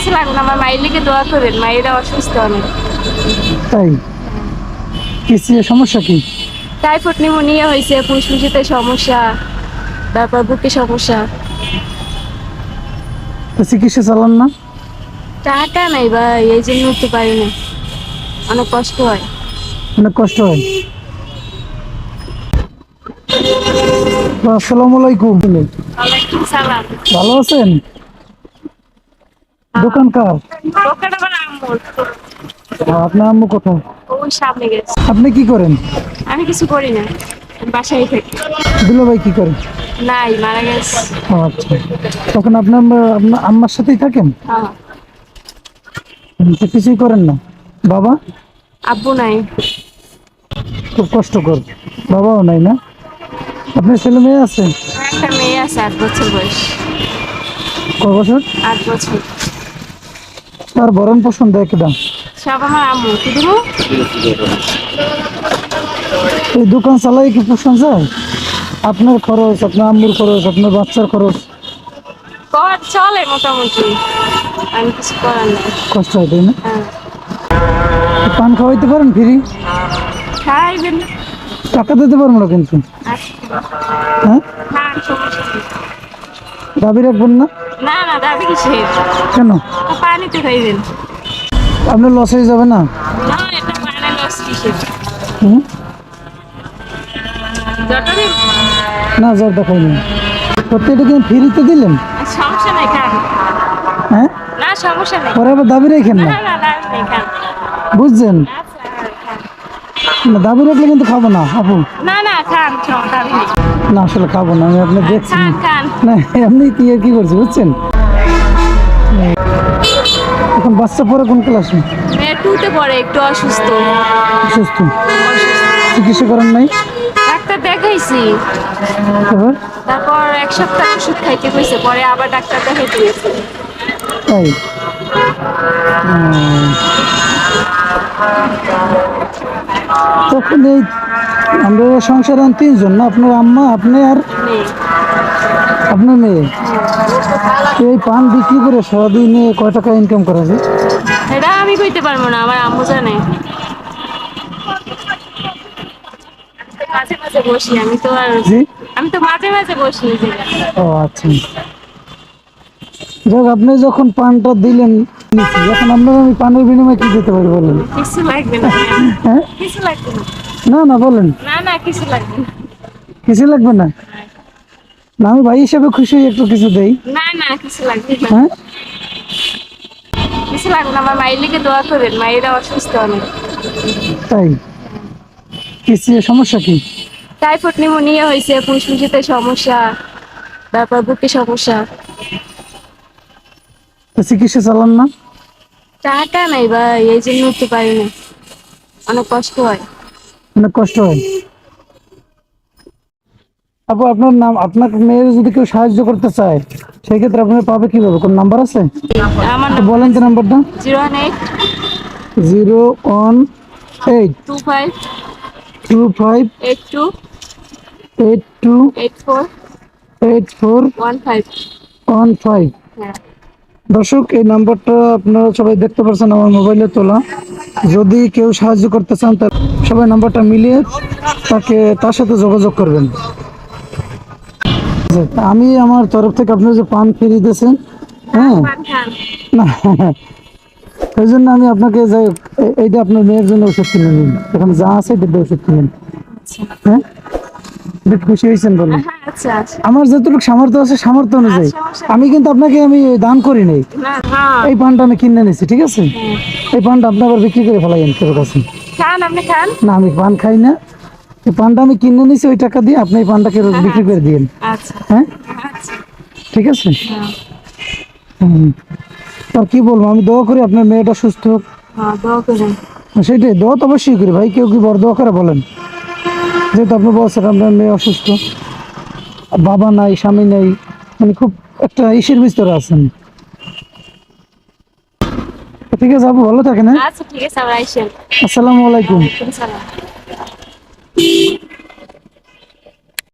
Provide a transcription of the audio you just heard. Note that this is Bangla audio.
কিছু লাগবে না আমার মায়ের লিগে দোয়া করেন মায়েরা অসুস্থ অনেক। তাই? কিসে সমস্যা কি? টাইফয়েড নিউমোনিয়া হয়েছে ফুসফুসিতে সমস্যা তারপর বুকে সমস্যা। তো চিকিৎসা চালান না? টাকা নাই ভাই এই জন্য উঠতে পারি না। অনেক কষ্ট হয়। অনেক কষ্ট হয়। আসসালামু আলাইকুম। ওয়ালাইকুম সালাম। ভালো আছেন? দোকান কার? দোকান আমার আম্মুর। আপনার আম্মু কোথায়? ওই সামনে গেছে। আপনি কি করেন? আমি কিছু করি না। বাসায় থাকি। দুলো ভাই কি করেন নাই মারা গেছে। আচ্ছা। তখন আপনার আপনার আম্মার সাথেই থাকেন? হ্যাঁ। কিছুই করেন না। বাবা? আব্বু নাই। খুব কষ্ট কষ্টকর বাবাও নাই না? আপনার ছেলে মেয়ে আছে? একটা মেয়ে আছে আট বছর বয়স। ক বছর? আট বছর। তার ভরণ পোষণ দেয় কেডা সব আমার আম্মু শুধু এই দোকান চালাই কি পোষণ যায়? আপনার খরচ আপনার আম্মুর খরচ আপনার বাচ্চার খরচ? চলে মোটামুটি। আমি কিছু করার নাই। কষ্ট হয় তাই না? হ্যাঁ। পান খাওয়াইতে পারেন ফ্রি? খাইবেন। টাকা দিতে পারব না কিন্তু? হ্যাঁ? খান সমস্যা নেই। দাবি রাখবেন না? না না দাবি কিসের কেন? পানিতে খাইবেন। আপনার লস হয়ে যাবে না? না এটা পানি লস কিসের হুম? না জ্বর দেখাইনি প্রত্যেকটা কিন্তু ফ্রিতে দিলেন? সমস্যা নেই খান। হ্যাঁ? না সমস্যা নেই। পরে আবার দাবি রেখেন না? না না দাবি বুঝছেন? দাবি রাখলে কিন্তু খাব না আপু। না না খান না আসলে খাব না আমি আপনি দেখছি না এমনি কি আর কি করছি বুঝছেন? এখন বাচ্চা পরে কোন ক্লাসে টুতে পড়ে একটু অসুস্থ। সুস্থ চিকিৎসা করেন নাই? ডাক্তার দেখাইছি। এবার তারপর এক সপ্তাহ ওষুধ খাইতে কইছে পরে আবার ডাক্তার দেখাইতে গেছে। তাই? উম। তখন এই আমরা সংসার আন তিনজন না আপনার আম্মা আপনি আর আপনার মেয়ে। এই পান বিক্রি করে সারাদিনে কয় টাকা ইনকাম করা যায়? এটা আমি কইতে পারব না আমার আম্মু জানে। মাঝে মাঝে বসি আমি তো আর আমি তো মাঝে মাঝে বসি ও আচ্ছা। যাক আপনি যখন পানটা দিলেন এখন আপনার আমি পানের বিনিময়ে কি দিতে পারি বলেন? কিছু লাগবে না। হ্যাঁ? কিছু লাগবে না। না বলেন। না না কিছু লাগবে না। কিছু লাগবে না? না আমি ভাই হিসাবে খুশি একটু কিছু দেই। না না কিছু লাগবে না। হ্যাঁ? কিছু লাগবে না আমার মায়ের লিগে দোয়া করেন মায়েরা অসুস্থ অনেক। তাই? কিছু সমস্যা কি? টাইফয়েড নিউমোনিয়া হয়েছে ফুসফুসিতে সমস্যা তারপর বুকে সমস্যা। চিকিৎসা চালান না? টাকা নাই ভাই এই জন্য উঠতে পারি না। অনেক কষ্ট হয়। অনেক কষ্ট হয়। আপু আপনার নাম আপনার মেয়ের যদি কেউ সাহায্য করতে চায় সেই ক্ষেত্রে আপনার পাবে কীভাবে? কোন নাম্বার আছে? আমার বলেন তো নাম্বারটা। Zero one eight. Zero one eight. Two five. Two five. Eight two. Eight two. Eight four. Eight four. One five. One five. হ্যাঁ। দর্শক, এই নাম্বারটা আপনারা সবাই দেখতে পাচ্ছেন আমার মোবাইলে তোলা। যদি কেউ সাহায্য করতে চান, তাহলে সবাই নাম্বারটা মিলিয়ে তাকে, তার সাথে যোগাযোগ করবেন। আমি আমার তরফ থেকে আপনি যে পান ফিরিয়ে দিয়েছেন হ্যাঁ? না, ওই জন্য আমি আপনাকে যাই এইটা আপনার মেয়ের জন্য ওষুধ কিনে নিন। এখানে যা আছে এটা ওষুধ কিনেন হ্যাঁ? খুশি হয়েছেন বলুন হ্যাঁ আচ্ছা আচ্ছা। আমার যতটুকু সামর্থ্য আছে সামর্থ্য অনুযায়ী। আচ্ছা, আমি কিন্তু আপনাকে আমি দান করি নাই। হ্যাঁ এই পানটা আমি কিনে নিছি ঠিক আছে? হ্যাঁ। এই পানটা আপনি আবার বিক্রি করে ফেলাইন কেউ কাছে না আমি পান খাই না। এই পানটা আমি কিনে নিছি ওই টাকা দিয়ে আপনি এই পানটাকে রোজ বিক্রি করে দিন আচ্ছা। হ্যাঁ? ঠিক আছে? হ্যাঁ। হুম। আর কি বলব আমি দোয়া করি আপনার মেয়েটা সুস্থ হোক। হ্যাঁ সেটাই দোয়া তো অবশ্যই করি। ভাই কেউ কি বড় দোয়া করে বলেন? যেহেতু আপনি বলছেন আপনার মেয়ে অসুস্থ। বাবা নাই স্বামী নাই মানে খুব একটা ইসের ভিতরে আছেন। ঠিক আছে আপু ভালো থাকেন হ্যাঁ? আচ্ছা ঠিক আছে আমরা আসসালামু আলাইকুম।